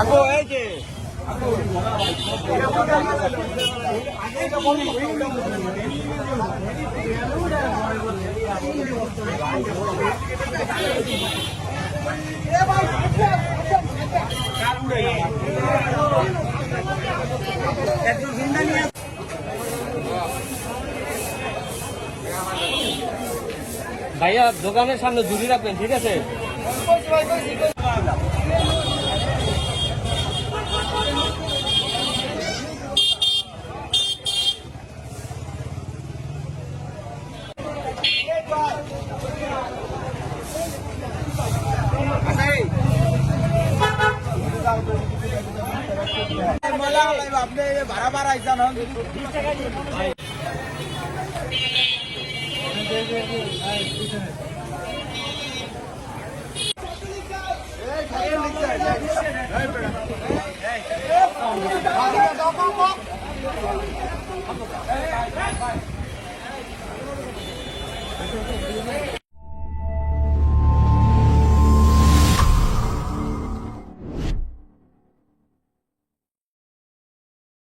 আগো এই যে একজন জিন্দা নিয়ে ভাইয়া দোকানের সামনে ঝুড়ি রাখবেন ঠিক আছে? ভাড়া ভাড়া আইসান হন Hey, hey, hey, hey.